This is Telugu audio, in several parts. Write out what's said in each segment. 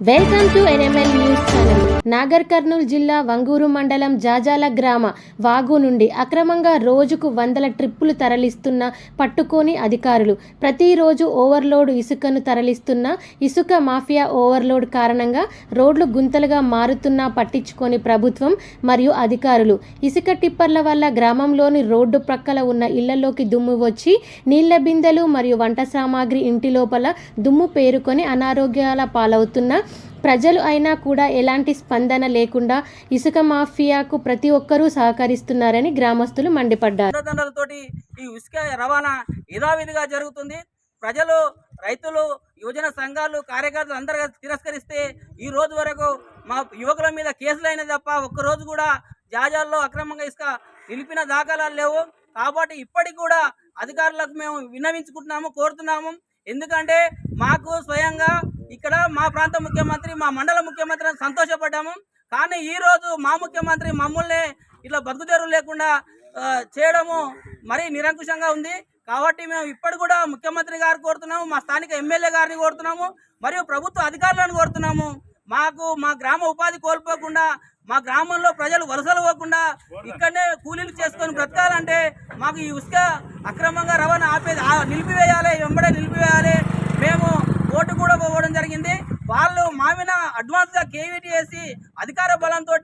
Welcome to NML News Nagar Kurnool జిల్లా వంగూరు మండలం జాజాల గ్రామ వాగు నుండి అక్రమంగా రోజుకు వందల ట్రిప్పులు తరలిస్తున్న పట్టుకోని అధికారులు. ప్రతిరోజు ఓవర్లోడ్ ఇసుకను తరలిస్తున్న ఇసుక మాఫియా ఓవర్లోడ్ కారణంగా రోడ్లు గుంతలుగా మారుతున్నా పట్టించుకొని ప్రభుత్వం మరియు అధికారులు. ఇసుక టిప్పర్ల వల్ల గ్రామంలోని రోడ్డు ప్రక్కల ఉన్న ఇళ్ళలోకి దుమ్ము వచ్చి నీళ్ళ బిందెలు మరియు వంట సామాగ్రి ఇంటి లోపల దుమ్ము పేరుకొని అనారోగ్యాల పాలవుతున్న ప్రజలు అయినా కూడా ఎలాంటి స్పందన లేకుండా ఇసుక మాఫియాకు ప్రతి ఒక్కరూ సహకరిస్తున్నారని గ్రామస్తులు మండిపడ్డారు. ఈ ఇసుక రవాణా యథావిధిగా జరుగుతుంది. ప్రజలు రైతులు యువజన సంఘాలు కార్యకర్తలు అందరూ తిరస్కరిస్తే ఈ రోజు వరకు మా యువకుల మీద కేసులు అయినా తప్ప ఒక్కరోజు కూడా జాజాల్లో అక్రమంగా ఇసుక నిలిపిన దాఖలాలు లేవు. కాబట్టి ఇప్పటికి కూడా అధికారులకు మేము విన్నవించుకుంటున్నాము కోరుతున్నాము. ఎందుకంటే మాకు స్వయంగా ఇక్కడ మా ప్రాంత ముఖ్యమంత్రి మా మండల ముఖ్యమంత్రి సంతోషపడ్డాము. కానీ ఈరోజు మా ముఖ్యమంత్రి మమ్మల్ని ఇట్లా బతుకుదేరు లేకుండా చేయడము మరీ నిరంకుశంగా ఉంది. కాబట్టి మేము ఇప్పటి కూడా ముఖ్యమంత్రి గారు కోరుతున్నాము మా స్థానిక ఎమ్మెల్యే గారిని కోరుతున్నాము మరియు ప్రభుత్వ అధికారులను కోరుతున్నాము. మాకు మా గ్రామ ఉపాధి కోల్పోకుండా మా గ్రామంలో ప్రజలు వలసలు పోకుండా ఇక్కడనే కూలీలు చేసుకొని బ్రతకాలంటే మాకు ఈ ఇసుక అక్రమంగా రవాణా ఆపేది నిలిపివేయాలి వెంబడే నిలిపివేయాలి. మేము ఓటు కూడా పోవడం జరిగింది. వాళ్ళు మా మీద అడ్వాన్స్గా కేవీటీ వేసి అధికార బలంతో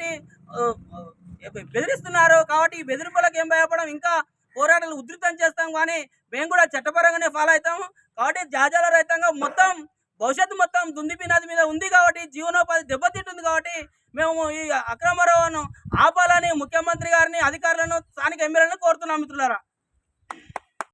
బెదిరిస్తున్నారు. కాబట్టి ఈ బెదిరింపులకు ఏం భయపడం? ఇంకా పోరాటాలు ఉధృతం చేస్తాం కానీ మేము కూడా చట్టపరంగానే ఫాలో అవుతాము కాబట్టి జాజాల రహితంగా మొత్తం భవిష్యత్తు మొత్తం దుందిపి నది మీద ఉంది కాబట్టి జీవనోపాధి దెబ్బతింటుంది కాబట్టి మేము ఈ అక్రమ రవాణాను ఆపాలని ముఖ్యమంత్రి గారిని అధికారులను స్థానిక ఎమ్మెల్యేలను కోరుతున్నాం మిత్రులారా.